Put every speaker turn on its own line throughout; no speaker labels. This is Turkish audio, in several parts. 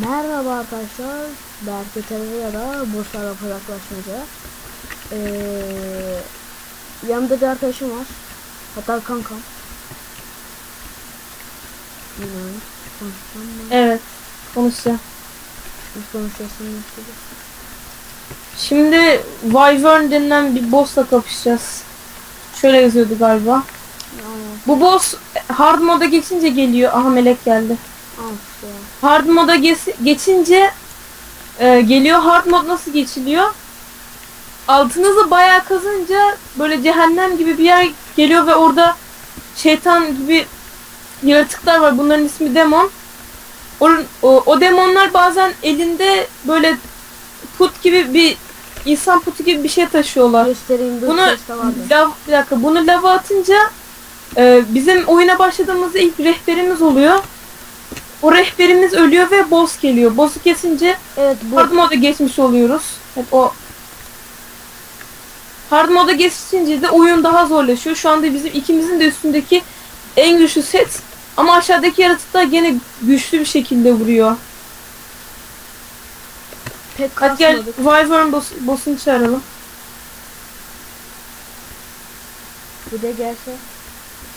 Merhaba arkadaşlar. Berke Tereya'da Bursa'da Pazaklaşmaca. Ee, yanımda bir arkadaşım var. Hatta kankam. Bilmiyorum. Konuşacağım mı?
Evet. Konuşacağım.
Biz nasıl?
Şimdi Wyvern denilen bir boss'la kapışacağız. Şöyle yazıyordu galiba.
Yani,
Bu boss hard moda geçince geliyor. Aha melek geldi. Hard moda geç- geçince e, geliyor. Hard mod nasıl geçiliyor? Altınızı bayağı kazınca böyle cehennem gibi bir yer geliyor ve orada şeytan gibi yaratıklar var. Bunların ismi demon. O, o, o demonlar bazen elinde böyle put gibi bir insan putu gibi bir şey taşıyorlar.
Göstereyim.
Bunu lav, bir dakika bunu lava atınca e, bizim oyuna başladığımızda ilk rehberimiz oluyor. O rehberimiz ölüyor ve boss geliyor. Boss'u kesince
Evet bu.
hard moda geçmiş oluyoruz. Hep o hard moda geçince de oyun daha zorlaşıyor. Şu anda bizim ikimizin de üstündeki en güçlü set ama aşağıdaki yaratıklar gene güçlü bir şekilde vuruyor.
Pek
Hadi gel. Wyvern boss, boss'unu çağıralım.
Bir de gelse.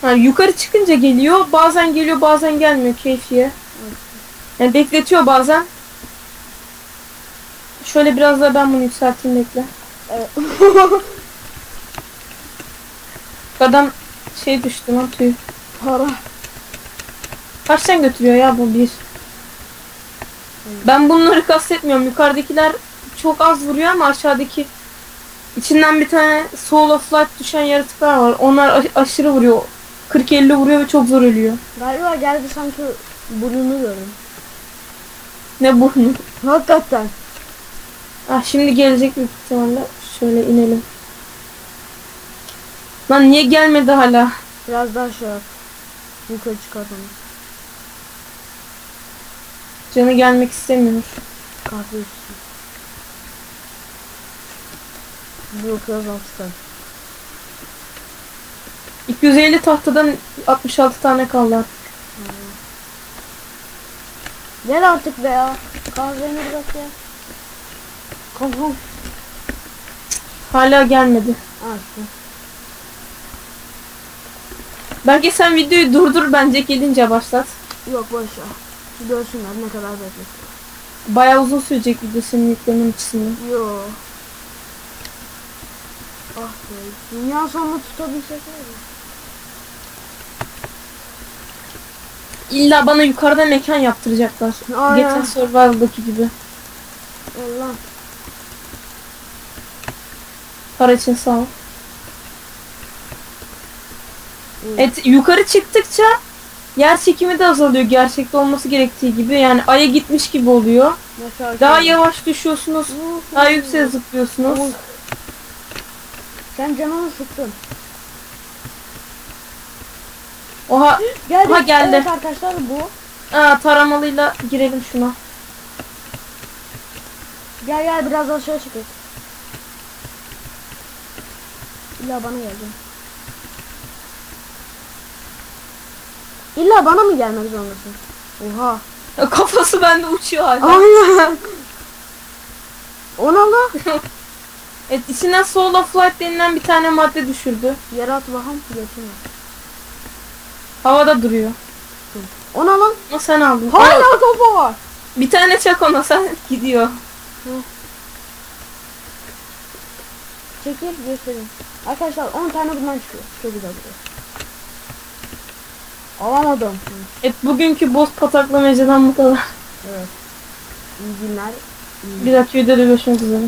Yani yukarı çıkınca geliyor. Bazen geliyor bazen gelmiyor keyfiye. Yani bekletiyor bazen. Şöyle biraz daha ben bunu yükselteyim bekle.
Evet.
Adam şey düştü lan tüy.
Para.
Kaçtan götürüyor ya bu bir? Ben bunları kastetmiyorum. Yukarıdakiler çok az vuruyor ama aşağıdaki içinden bir tane Soul of Light düşen yaratıklar var. Onlar aşırı vuruyor. 40-50 vuruyor ve çok zor ölüyor.
Galiba geldi sanki burnunu gördüm.
Ne burnu.
Hakikaten.
Ah şimdi gelecek büyük ihtimalle. Şöyle inelim. Lan niye gelmedi hala?
Biraz daha şey yap. Yukarı çıkartalım.
Canı gelmek istemiyor.
Kahve. Blok yaz alttan.
250 tahtadan 66 tane kaldı. Artık.
Gel artık be ya. Kahveni bırak ya. Kafam.
Hala gelmedi.
Açtı.
Belki sen videoyu durdur bence gelince başlat.
Yok boş ver. Görsünler ne kadar beklesin.
Bayağı uzun sürecek video senin yüklemen açısından.
Yo. Ah be. Dünya sonunu tutabilsek var
İlla bana yukarıda mekan yaptıracaklar.
Aynen.
Geçen Survival'daki gibi.
Allah.
Para için sağ ol.
Evet.
Yukarı çıktıkça yer çekimi de azalıyor gerçekte olması gerektiği gibi. Yani aya gitmiş gibi oluyor.
Mesela
Daha
şöyle.
yavaş düşüyorsunuz. Daha yükseğe zıplıyorsunuz.
Sen canını sıktın.
Oha
Geldi.
Aha, geldi.
Evet arkadaşlar bu.
aa, taramalıyla girelim şuna.
Gel gel biraz aşağı çıkın. İlla bana gelecek. İlla bana mı gelmek zorundasın? Oha.
Kafası bende uçuyor hala.
Aynen. Ona la.
Evet içinden Soul of Light denilen bir tane madde düşürdü.
Yere at bakalım.
Havada duruyor.
Ona lan.
Ama sen aldın.
Hala
Aa,
topu var.
bir tane çak ona sen gidiyor.
Çekil göstereyim. Arkadaşlar 10 tane bundan çıkıyor. Çok güzel duruyor. Alamadım.
Evet bugünkü boss pataklamacadan bu kadar.
Evet. İyi günler. İyi
Bir dahaki videoda görüşmek üzere.